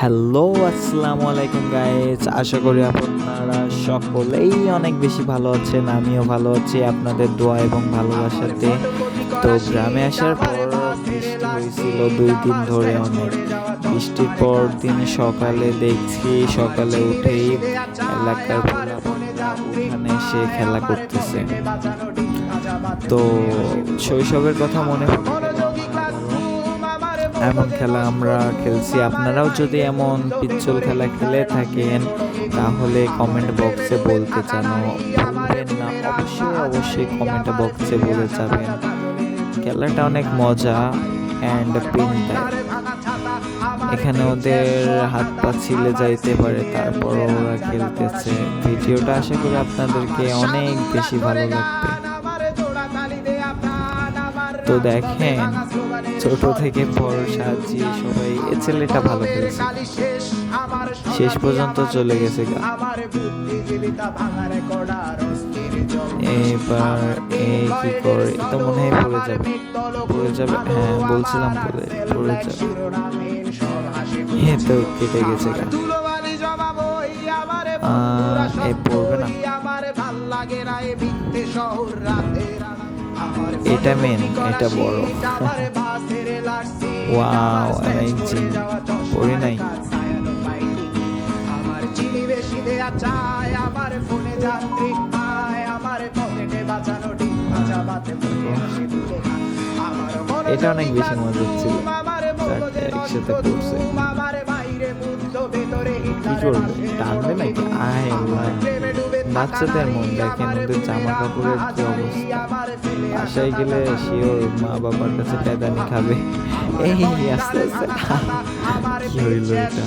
Hello, আসসালামু আলাইকুম guys আশা করি আপনারা সকলেই অনেক বেশি ভালো আছেন, আমিও ভালো আছি আপনাদের দোয়া এবং ভালোবাসাতে। তো গ্রামে আসার পর বৃষ্টি হয়েছিল দুই দিন ধরে অনেক। বৃষ্টির পর দিন সকালে দেখছি, সকালে উঠেই এলাকার উঠানে এসে খেলা করতেছে। তো শৈশবের কথা মনে পড়ে। এমন খেলা আমরা খেলছি। আপনারাও যদি এমন পিচ্চল খেলা খেলে থাকেন, তাহলে কমেন্ট বক্সে বলতে চান ভুলবেন না, অবশ্যই অবশ্যই কমেন্ট বক্সে বলে যাবেন। খেলাটা অনেক মজা অ্যান্ড পিন এখানে ওদের হাত পা ছিলে যাইতে পারে, তারপর ওরা খেলতেছে। ভিডিওটা আশা করি আপনাদেরকে অনেক বেশি ভালো লাগবে। তো দেখেন ছোট থেকে বড় সাজিয়ে সবাই এ ছেলেটা ভালো খেলছে। শেষ পর্যন্ত চলে গেছে এবার এ কি করে? তো মনে হয় পড়ে যাবে। পড়ে যাবে? হ্যাঁ বলছিলাম পড়ে পড়ে যাবে। তো কেটে গেছে গা। এ পড়বে না। এটা মেন এটা বড়। ওয়াও অ্যামেজিং পড়ি নাই আমার চিনি বেশি দেয়া চায় আমার ফোনে যাত্রী আয় আমার পকেটে বাঁচানো ঠিক চাবাতে বসে হাসি তুলে এটা অনেক বেশি মজা ছিল। একসাথে করছে কি করবে টানবে নাকি? আয় আল্লাহ বাচ্চাদের মন দেখেন ওদের জামা কাপড়ের কি অবস্থা? বাসায় গেলে শিওর মা বাবার কাছে প্যাদানি খাবে। এই আস্তে আস্তে। কি হইল এটা?